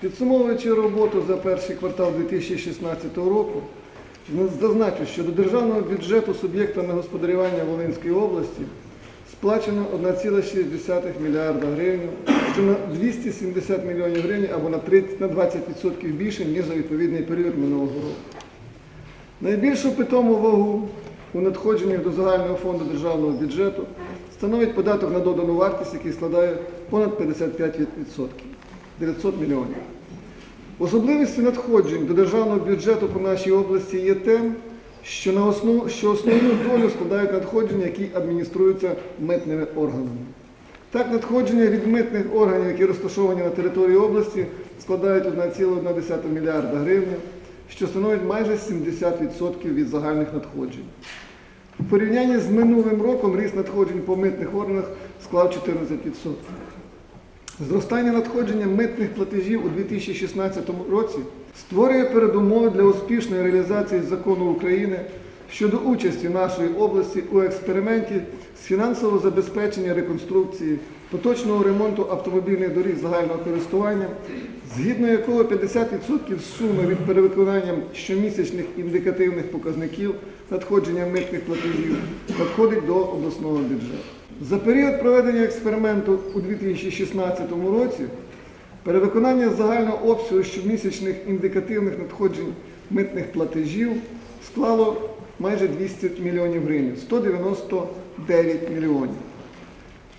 Підсумовуючи роботу за перший квартал 2016 року, зазначу, що до державного бюджету суб'єктами господарювання Волинської області сплачено 1,6 мільярда гривень, що на 270 мільйонів гривень або на 30 на 20% більше, ніж за відповідний період минулого року. Найбільшу питому вагу у надходженнях до загального фонду державного бюджету становить податок на додану вартість, який складає понад 55% 900 мільйонів. Особливістю надходжень до державного бюджету по нашій області є те, що, на основ, що основну долю складають надходження, які адмініструються митними органами. Так, надходження від митних органів, які розташовані на території області, складають 1,1 мільярда гривень, що становить майже 70% від загальних надходжень. У порівнянні з минулим роком ріст надходжень по митних органах склав 14%. Зростання надходження митних платежів у 2016 році створює передумови для успішної реалізації закону України щодо участі нашої області у експерименті з фінансового забезпечення реконструкції, поточного ремонту автомобільних доріг загального користування, згідно якого 50% суми від перевиконання щомісячних індикативних показників надходження митних платежів надходить до обласного бюджету. За період проведення експерименту у 2016 році перевиконання загального обсягу щомісячних індикативних надходжень митних платежів склало майже 200 мільйонів гривень, 199 мільйонів.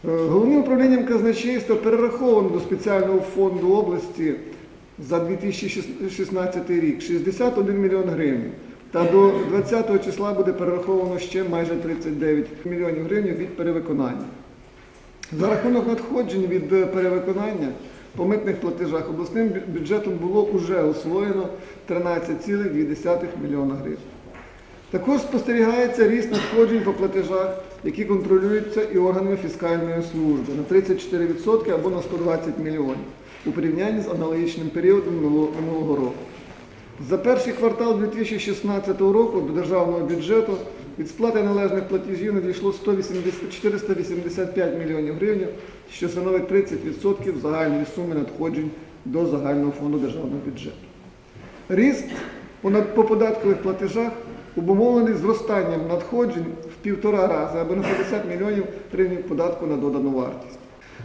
Е, Головним управлінням казначейства перераховано до спеціального фонду області за 2016 рік 61 мільйон гривень. Та до 20 числа буде перераховано ще майже 39 мільйонів гривень від перевиконання. За рахунок надходжень від перевиконання по митних платежах обласним бюджетом було вже освоєно 13,2 мільйона гривень. Також спостерігається ріст надходжень по платежах, які контролюються і органами фіскальної служби на 34% або на 120 мільйонів у порівнянні з аналогічним періодом минулого року. За перший квартал 2016 року до державного бюджету від сплати належних платежів надійшло 180 485 мільйонів гривень, що становить 30% загальної суми надходжень до загального фонду державного бюджету. Ріст по податкових платежах обумовлений зростанням надходжень в півтора рази або на 50 мільйонів гривень податку на додану вартість.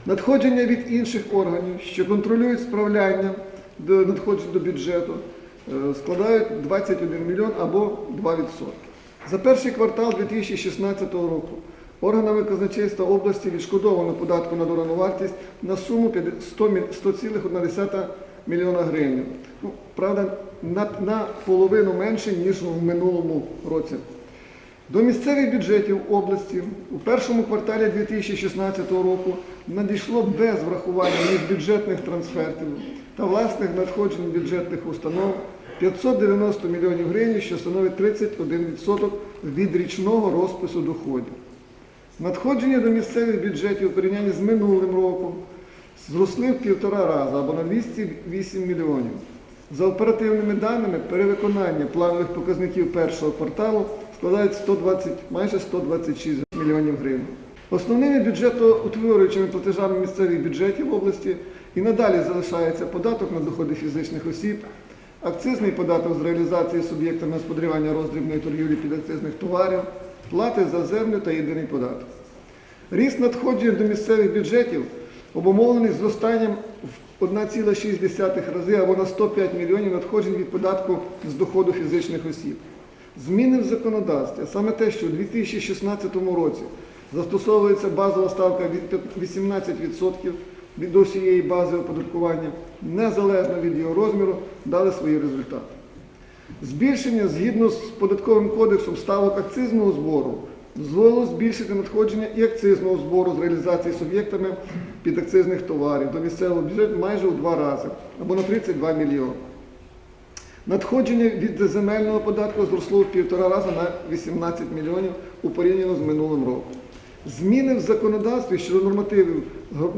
Надходження від інших органів, що контролюють справляння надходжень до бюджету, складають 21 мільйон або 2%. За перший квартал 2016 року органами казначейства області відшкодовано податку на додану вартість на суму 50 100 міль- 100,1 мільйона гривень. Ну, правда, на, на половину менше, ніж в минулому році. До місцевих бюджетів області у першому кварталі 2016 року надійшло без врахування міжбюджетних трансфертів та власних надходжень бюджетних установ 590 мільйонів гривень, що становить 31% від річного розпису доходів. Надходження до місцевих бюджетів у порівнянні з минулим роком зросли в півтора рази або на 208 мільйонів. За оперативними даними, перевиконання планових показників першого кварталу складають 120, майже 126 мільйонів гривень. Основними бюджетоутворюючими платежами місцевих бюджетів області і надалі залишається податок на доходи фізичних осіб, акцизний податок з реалізації суб'єктами господарювання роздрібної торгівлі підакцизних товарів, плати за землю та єдиний податок. Ріст надходжень до місцевих бюджетів обумовлений зростанням в 1,6 рази або на 105 мільйонів надходжень від податку з доходу фізичних осіб. Зміни в законодавстві, а саме те, що у 2016 році застосовується базова ставка від 18% від до всієї бази оподаткування, незалежно від його розміру, дали свої результати. Збільшення згідно з податковим кодексом ставок акцизного збору дозволило збільшити надходження і акцизного збору з реалізації суб'єктами підакцизних товарів до місцевого бюджету майже у два рази або на 32 мільйони. Надходження від земельного податку зросло в півтора рази на 18 мільйонів у порівняно з минулим роком. Зміни в законодавстві щодо нормативів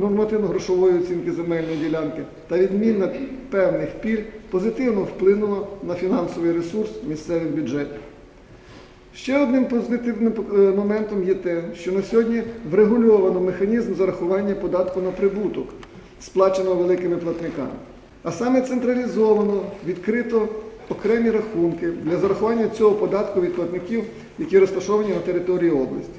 нормативно-грошової оцінки земельної ділянки та відміна певних пільг позитивно вплинуло на фінансовий ресурс місцевих бюджетів. Ще одним позитивним е, моментом є те, що на сьогодні врегульовано механізм зарахування податку на прибуток, сплаченого великими платниками. А саме централізовано відкрито окремі рахунки для зарахування цього податку від платників, які розташовані на території області.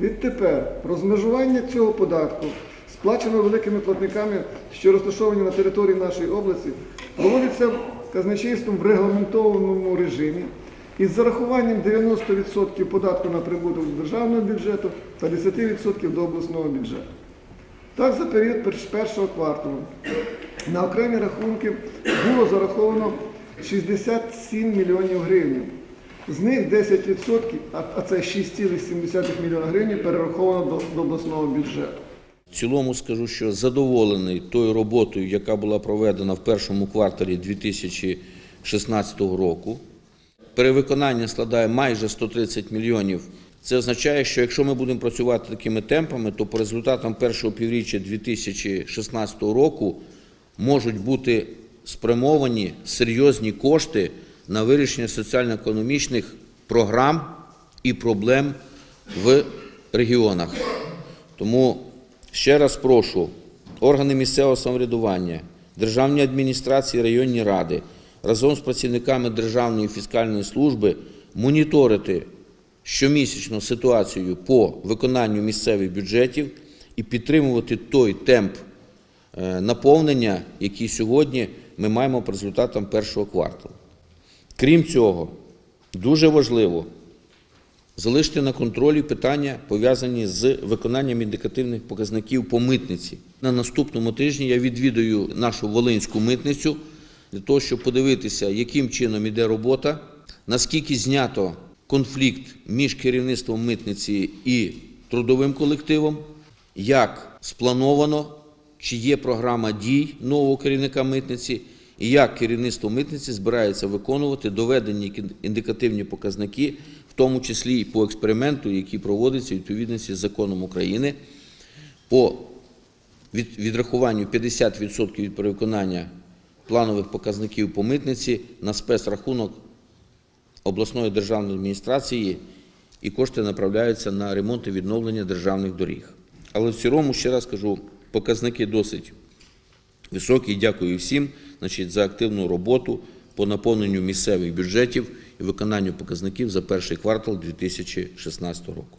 Відтепер розмежування цього податку, сплаченого великими платниками, що розташовані на території нашої області, проводиться казначейством в регламентованому режимі із зарахуванням 90% податку на прибуток до державного бюджету та 10% до обласного бюджету. Так, за період першого кварталу на окремі рахунки було зараховано 67 мільйонів гривень. З них 10%, а це 6,7 мільйона гривень, перераховано до, до обласного бюджету. В цілому скажу, що задоволений тою роботою, яка була проведена в першому кварталі 2016 року. Перевиконання складає майже 130 мільйонів. Це означає, що якщо ми будемо працювати такими темпами, то по результатам першого півріччя 2016 року можуть бути спрямовані серйозні кошти на вирішення соціально-економічних програм і проблем в регіонах. Тому ще раз прошу органи місцевого самоврядування, державні адміністрації, районні ради разом з працівниками Державної фіскальної служби моніторити щомісячно ситуацію по виконанню місцевих бюджетів і підтримувати той темп наповнення, який сьогодні ми маємо по результатам першого кварталу. Крім цього, дуже важливо залишити на контролі питання, пов'язані з виконанням індикативних показників по митниці. На наступному тижні я відвідаю нашу Волинську митницю для того, щоб подивитися, яким чином іде робота, наскільки знято конфлікт між керівництвом митниці і трудовим колективом, як сплановано, чи є програма дій нового керівника митниці, і як керівництво митниці збирається виконувати доведені індикативні показники, в тому числі і по експерименту, який проводиться у відповідності з законом України по відрахуванню 50% від перевиконання планових показників по митниці на спецрахунок обласної державної адміністрації, і кошти направляються на ремонт і відновлення державних доріг. Але в цілому, ще раз кажу, показники досить високі. Дякую всім значить, за активну роботу по наповненню місцевих бюджетів і виконанню показників за перший квартал 2016 року.